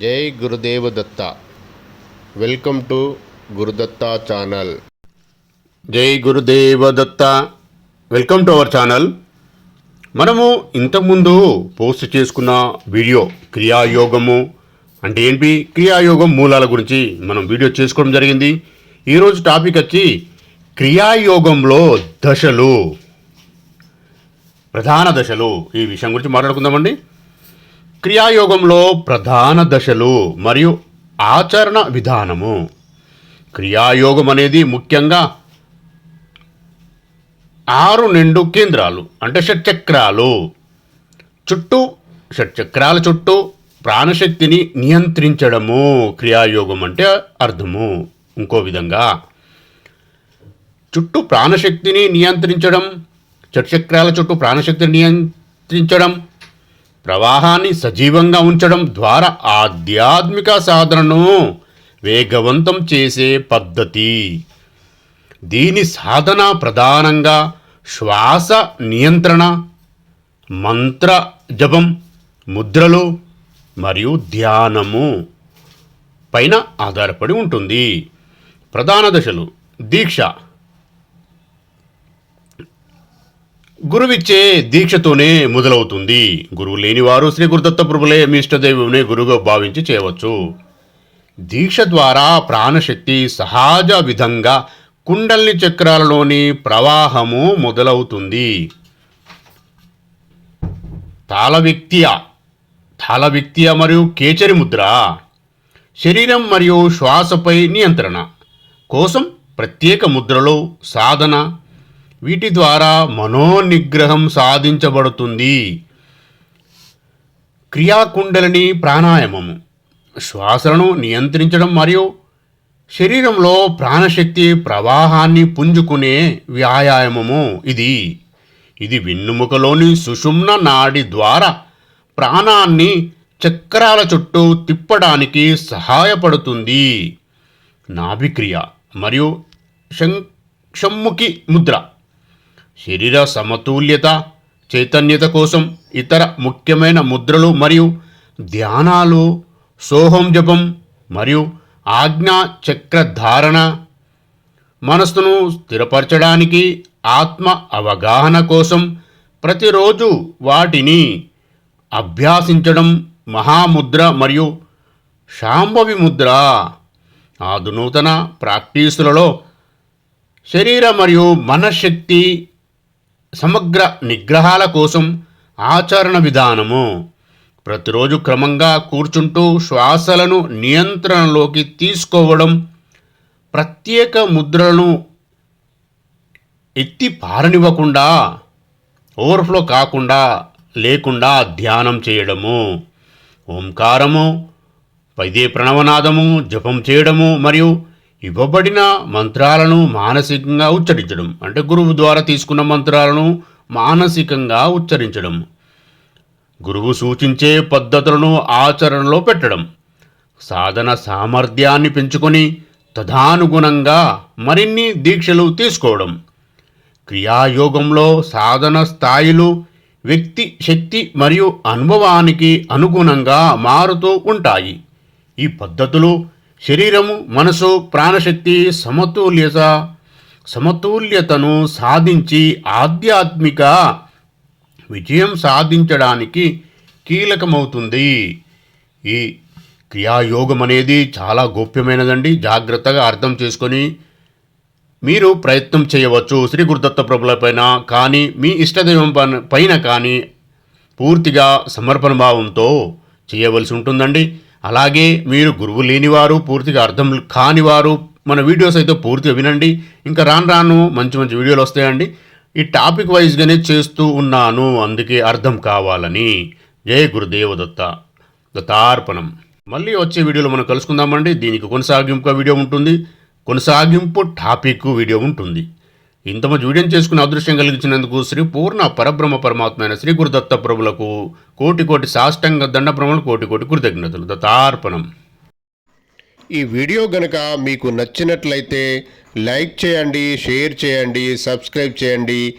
జై Gurudeva Datta. Welcome to Gurudatta channel. జై Gurudeva Datta. Welcome to our channel. మనము ఇంతకుముందు పోస్ట్ చేసుకున్న వీడియో క్రియాయోగము అంటే ఏంటి? క్రియాయోగం మూలాల గురించి మనం వీడియో చేసుకోవడం జరిగింది. ఈరోజు టాపిక్ వచ్చి క్రియాయోగంలో దశలు. ప్రధాన దశలు. ఈ విషయం గురించి మాట్లాడుకుందామండి. క్రియాయోగంలో ప్రధాన దశలు మరియు ఆచరణ విధానము. క్రియాయోగం అనేది ముఖ్యంగా ఆరు నిండు కేంద్రాలు అంటే షట్చక్రాలు. చుట్టూ షట్చక్రాల చుట్టూ ప్రాణశక్తిని నియంత్రించడము క్రియాయోగం అంటే అర్థము. ఇంకో విధంగా చుట్టూ ప్రాణశక్తిని నియంత్రించడం షట్చక్రాల చుట్టూ ప్రాణశక్తిని నియంత్రించడం ప్రవాహాన్ని సజీవంగా ఉంచడం ద్వారా ఆధ్యాత్మిక సాధనను వేగవంతం చేసే పద్ధతి. దీని సాధన ప్రధానంగా శ్వాస నియంత్రణ మంత్ర జపం ముద్రలు మరియు ధ్యానము పైన ఆధారపడి ఉంటుంది. ప్రధాన దశలు. దీక్ష. గురువిచ్చే దీక్షతోనే మొదలవుతుంది. గురువు లేనివారు శ్రీ గురుదత్త ప్రభులే మీ ఇష్టదైవంనే గురువుగా భావించి చేయవచ్చు. దీక్ష ద్వారా ప్రాణశక్తి సహజ విధంగా కుండల్ని చక్రాలలోని ప్రవాహము మొదలవుతుంది. తాళవ్యక్తియ తాళవ్యక్తియ మరియు కేచరి ముద్ర శరీరం మరియు శ్వాసపై నియంత్రణ కోసం ప్రత్యేక ముద్రలు సాధన వీటి ద్వారా మనోనిగ్రహం సాధించబడుతుంది. క్రియాకుండలిని ప్రాణాయామము శ్వాసలను నియంత్రించడం మరియు శరీరంలో ప్రాణశక్తి ప్రవాహాన్ని పుంజుకునే వ్యాయామము ఇది. ఇది వెన్నుముకలోని సుషుమ్న నాడి ద్వారా ప్రాణాన్ని చక్రాల చుట్టూ తిప్పడానికి సహాయపడుతుంది. నాభిక్రియ మరియు శం షమ్ముఖి ముద్ర. శరీర సమతుల్యత చైతన్యత కోసం ఇతర ముఖ్యమైన ముద్రలు మరియు ధ్యానాలు సోహం జపం మరియు ఆజ్ఞా చక్ర ధారణ. మనస్సును స్థిరపరచడానికి ఆత్మ అవగాహన కోసం ప్రతిరోజు వాటిని అభ్యాసించడం మహాముద్ర మరియు శాంభవి ముద్ర. ఆధునూతన ప్రాక్టీసులలో శరీర మరియు మనశ్శక్తి సమగ్ర నిగ్రహాల కోసం ఆచరణ విధానము. ప్రతిరోజు క్రమంగా కూర్చుంటూ శ్వాసలను నియంత్రణలోకి తీసుకోవడం ప్రత్యేక ముద్రలను ఎత్తి పారనివ్వకుండా ఓవర్ఫ్లో కాకుండా లేకుండా ధ్యానం చేయడము. ఓంకారము పైదే ప్రణవనాదము జపం చేయడము మరియు ఇవ్వబడిన మంత్రాలను మానసికంగా ఉచ్చరించడం. అంటే గురువు ద్వారా తీసుకున్న మంత్రాలను మానసికంగా ఉచ్చరించడం. గురువు సూచించే పద్ధతులను ఆచరణలో పెట్టడం. సాధన సామర్థ్యాన్ని పెంచుకొని తదానుగుణంగా మరిన్ని దీక్షలు తీసుకోవడం. క్రియాయోగంలో సాధన స్థాయిలు వ్యక్తి శక్తి మరియు అనుభవానికి అనుగుణంగా మారుతూ ఉంటాయి. ఈ పద్ధతులు శరీరము మనసు ప్రాణశక్తి సమతుల్యత సమతుల్యతను సాధించి ఆధ్యాత్మిక విజయం సాధించడానికి కీలకమవుతుంది. ఈ క్రియాయోగం అనేది చాలా గోప్యమైనదండి. జాగ్రత్తగా అర్థం చేసుకొని మీరు ప్రయత్నం చేయవచ్చు. శ్రీ గురుదత్త ప్రభుల పైన కానీ మీ ఇష్టదైవం పైన- పైన కానీ పూర్తిగా సమర్పణ భావంతో చేయవలసి ఉంటుందండి. అలాగే మీరు గురువు లేనివారు పూర్తిగా అర్థం కానివారు మన వీడియోస్ అయితే పూర్తిగా వినండి. ఇంకా రాను రాను మంచి మంచి వీడియోలు వస్తాయండి. ఈ టాపిక్ వైజ్గానే చేస్తూ ఉన్నాను అందుకే అర్థం కావాలని. జయ గురుదేవదత్త. దత్తార్పణం. మళ్ళీ వచ్చే వీడియోలో మనం కలుసుకుందామండి. దీనికి కొనసాగింపు వీడియో ఉంటుంది. కొనసాగింపు టాపిక్ వీడియో ఉంటుంది. ఇంతమ జూడ్యం చేసుకుని చేసుకునే అదృశ్యం కలిగించినందుకు శ్రీ పూర్ణ పరబ్రహ్మ పరమాత్మైన శ్రీ గురుదత్త ప్రభులకు కోటి కోటి సాష్టంగ దండప్రమలు కోటి కోటి కృతజ్ఞతలు. దత్తార్పణం. ఈ వీడియో గనక మీకు నచ్చినట్లయితే లైక్ చేయండి షేర్ చేయండి సబ్స్క్రైబ్ చేయండి.